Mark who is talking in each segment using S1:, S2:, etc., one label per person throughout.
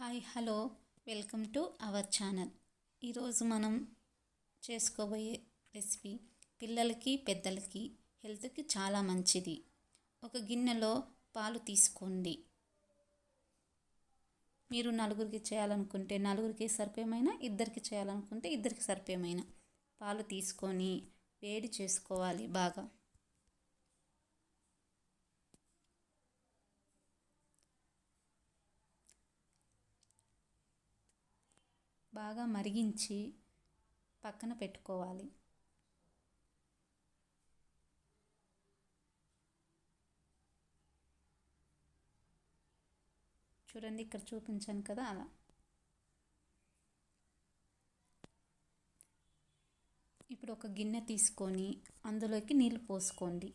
S1: Hi hello. Welcome to our channel. ఈరోజు మనం చేసుకోబోయే రెసిపీ పిల్లలకి పెద్దలకి హెల్త్కి చాలా మంచిది. ఒక గిన్నెలో పాలు తీసుకోండి. మీరు నలుగురికి చేయాలనుకుంటే నలుగురికి సరిపోయేమైనా ఇద్దరికి చేయాలనుకుంటే ఇద్దరికి సరిపోయమైనా. పాలు తీసుకొని వేడి చేసుకోవాలి బాగా. బాగా మరిగించి పక్కన పెట్టుకోవాలి. చూడండి ఇక్కడ చూపించాను కదా అలా. ఇప్పుడు ఒక గిన్నె తీసుకొని అందులోకి నీళ్ళు పోసుకోండి.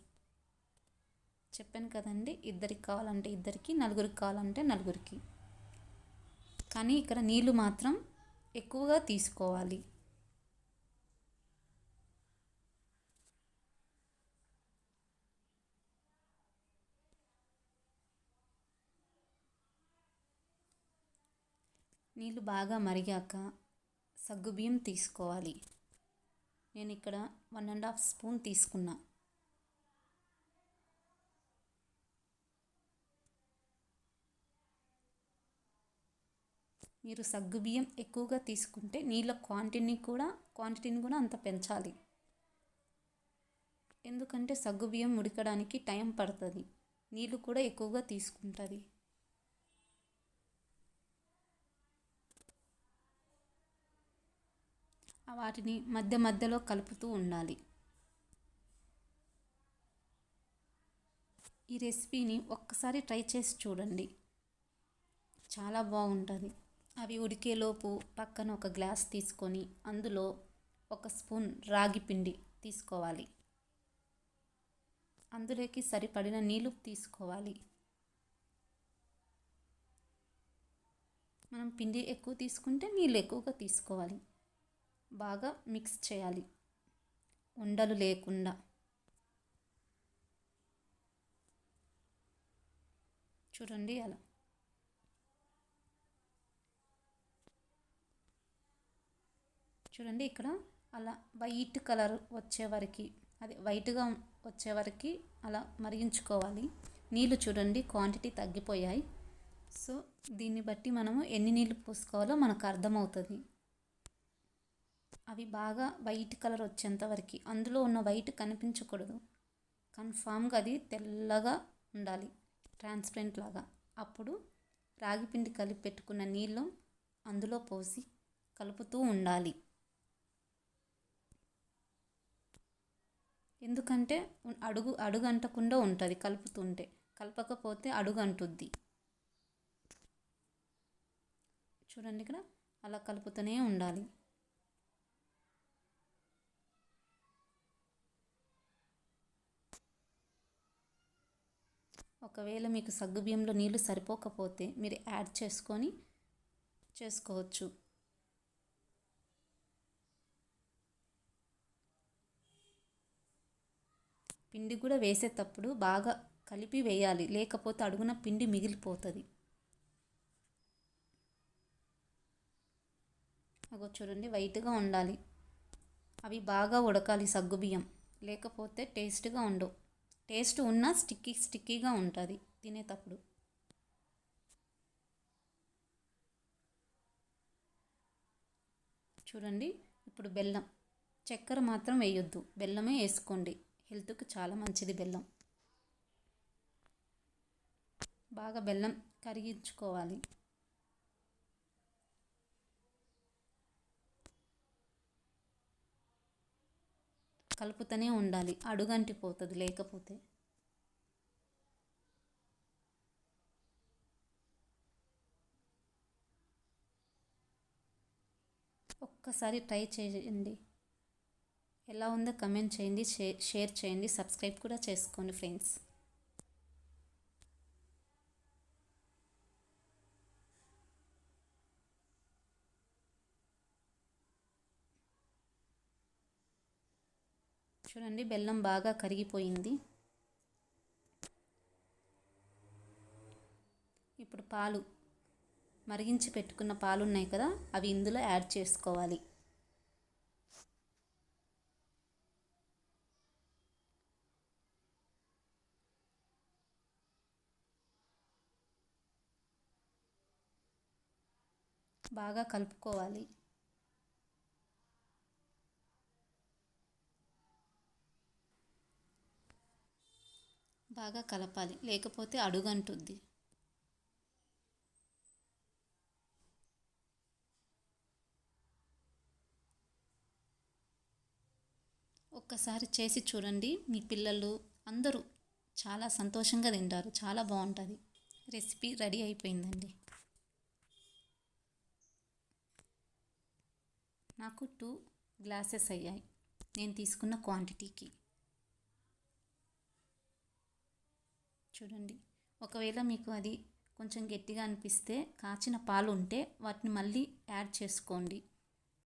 S1: చెప్పాను కదండి ఇద్దరికి కావాలంటే ఇద్దరికి నలుగురికి కావాలంటే నలుగురికి. కానీ ఇక్కడ నీళ్ళు మాత్రం ఎక్కువగా తీసుకోవాలి. నీళ్ళు బాగా మరిగాక సగ్గుబియ్యం తీసుకోవాలి. నేను ఇక్కడ వన్ అండ్ హాఫ్ స్పూన్ తీసుకున్నా. మీరు సగ్గుబియ్యం ఎక్కువగా తీసుకుంటే నీళ్ళ క్వాంటిటీని కూడా క్వాంటిటీని కూడా అంత పెంచాలి. ఎందుకంటే సగ్గుబియ్యం ఉడకడానికి టైం పడుతుంది. నీళ్ళు కూడా ఎక్కువగా తీసుకుంటుంది. వాటిని మధ్య మధ్యలో కలుపుతూ ఉండాలి. ఈ రెసిపీని ఒక్కసారి ట్రై చేసి చూడండి. చాలా బాగుంటుంది. అవి ఉడికేలోపు పక్కన ఒక గ్లాస్ తీసుకొని అందులో ఒక స్పూన్ రాగి పిండి తీసుకోవాలి. అందులోకి సరిపడిన నీళ్ళు తీసుకోవాలి. మనం పిండి ఎక్కువ తీసుకుంటే నీళ్ళు ఎక్కువగా తీసుకోవాలి. బాగా మిక్స్ చేయాలి. ఉండలు లేకుండా. చూడండి అలా. చూడండి ఇక్కడ అలా వైట్ కలర్ వచ్చే వరకు అది వైట్గా వచ్చే వరకు అలా మరిగించుకోవాలి. నీళ్ళు చూడండి క్వాంటిటీ తగ్గిపోయాయి. సో దీన్ని బట్టి మనము ఎన్ని నీళ్ళు పోసుకోవాలో మనకు అర్థమవుతుంది. అవి బాగా వైట్ కలర్ వచ్చేంత వరకు అందులో ఉన్న వైట్ కనిపించకూడదు. కన్ఫామ్గా అది తెల్లగా ఉండాలి ట్రాన్స్పరెంట్ లాగా. అప్పుడు రాగిపిండి కలిపి పెట్టుకున్న నీళ్ళు అందులో పోసి కలుపుతూ ఉండాలి. ఎందుకంటే అడుగు అడుగు అంటకుండా ఉంటుంది కలుపుతుంటే. కలపకపోతే అడుగు అంటుద్ది చూడండి ఇక్కడ అలా కలుపుతూనే ఉండాలి. ఒకవేళ మీకు సగ్గుబియ్యంలో నీళ్ళు సరిపోకపోతే మీరు యాడ్ చేసుకొని చేసుకోవచ్చు. పిండి కూడా వేసేటప్పుడు బాగా కలిపి వేయాలి. లేకపోతే అడుగున పిండి మిగిలిపోతుంది. అగో చూడండి వైట్గా ఉండాలి. అవి బాగా ఉడకాలి సగ్గుబియ్యం లేకపోతే టేస్ట్గా ఉండవు. టేస్ట్ ఉన్నా స్టిక్కీ స్టిక్కీగా ఉంటుంది తినేటప్పుడు. చూడండి ఇప్పుడు బెల్లం. చక్కెర మాత్రం వేయొద్దు. బెల్లమే వేసుకోండి. హెల్త్కు చాలా మంచిది బెల్లం. బాగా బెల్లం కరిగించుకోవాలి. కలుపుతూనే ఉండాలి. అడుగంటిపోతుంది లేకపోతే. ఒక్కసారి ట్రై చేయండి. ఎలా ఉందో కమెంట్ చేయండి షేర్ చేయండి సబ్స్క్రైబ్ కూడా చేసుకోండి ఫ్రెండ్స్ చూడండి బెల్లం బాగా కరిగిపోయింది. ఇప్పుడు పాలు మరిగించి పెట్టుకున్న పాలు ఉన్నాయి కదా అవి ఇందులో యాడ్ చేసుకోవాలి. బాగా కలుపుకోవాలి. బాగా కలపాలి. లేకపోతే అడుగంటుద్ది. ఒక్కసారి చేసి చూడండి. మీ పిల్లలు అందరూ చాలా సంతోషంగా తింటారు. చాలా బాగుంటుంది. రెసిపీ రెడీ అయిపోయిందండి. నాకు టూ గ్లాసెస్ అయ్యాయి. నేను తీసుకున్న క్వాంటిటీకి చూడండి. ఒకవేళ మీకు అది కొంచెం గట్టిగా అనిపిస్తే కాచిన పాలు ఉంటే వాటిని మళ్ళీ యాడ్ చేసుకోండి.